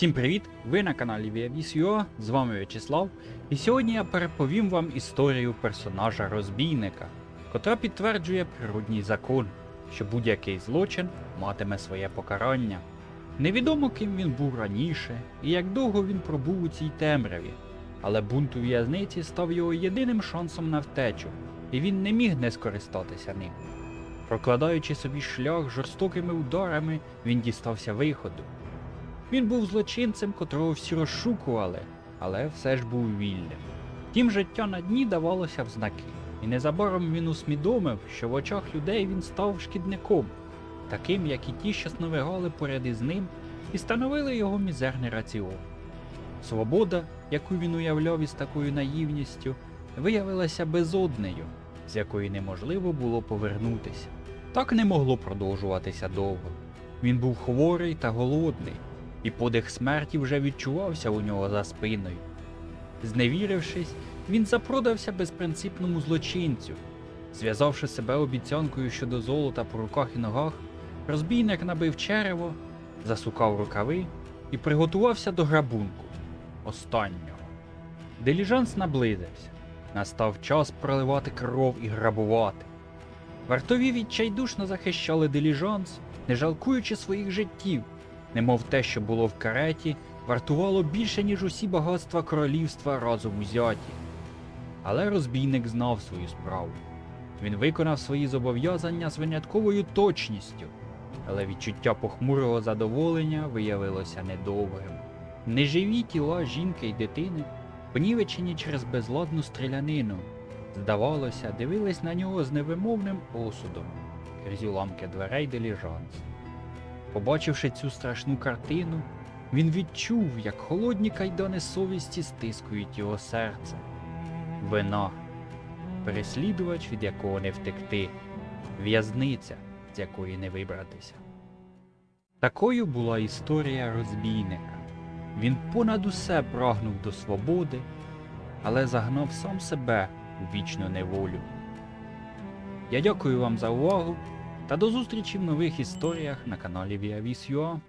Всім привіт! Ви на каналі ViaVis.ua, з вами В'ячеслав, і сьогодні я переповім вам історію персонажа розбійника, котра підтверджує природній закон, що будь-який злочин матиме своє покарання. Невідомо ким він був раніше і як довго він пробув у цій темряві, але бунт у в'язниці став його єдиним шансом на втечу, і він не міг не скористатися ним. Прокладаючи собі шлях жорстокими ударами, він дістався виходу. Він був злочинцем, котрого всі розшукували, але все ж був вільним. Тім життя на дні давалося в знаки, і незабаром він усвідомив, що в очах людей він став шкідником, таким, як і ті, що сновигали поряд із ним, і становили його мізерний раціон. Свобода, яку він уявляв із такою наївністю, виявилася безоднею, з якої неможливо було повернутися. Так не могло продовжуватися довго. Він був хворий та голодний, і подих смерті вже відчувався у нього за спиною. Зневірившись, він запродався безпринципному злочинцю. Зв'язавши себе обіцянкою щодо золота по руках і ногах, розбійник набив черево, засукав рукави і приготувався до грабунку останнього. Диліжанс наблизився. Настав час проливати кров і грабувати. Вартові відчайдушно захищали диліжанс, не жалкуючи своїх життів, немов те, що було в кареті, вартувало більше, ніж усі багатства королівства разом узяті. Але розбійник знав свою справу. Він виконав свої зобов'язання з винятковою точністю, але відчуття похмурого задоволення виявилося недовгим. Неживі тіла жінки й дитини, понівечені через безладну стрілянину, здавалося, дивились на нього з невимовним осудом крізь уламки дверей диліжанс. Побачивши цю страшну картину, він відчув, як холодні кайдани совісті стискують його серце. Вина, переслідувач, від якого не втекти, в'язниця, з якої не вибратися. Такою була історія розбійника. Він понад усе прагнув до свободи, але загнав сам себе у вічну неволю. Я дякую вам за увагу та до зустрічі в нових історіях на каналі ViaVis.ua.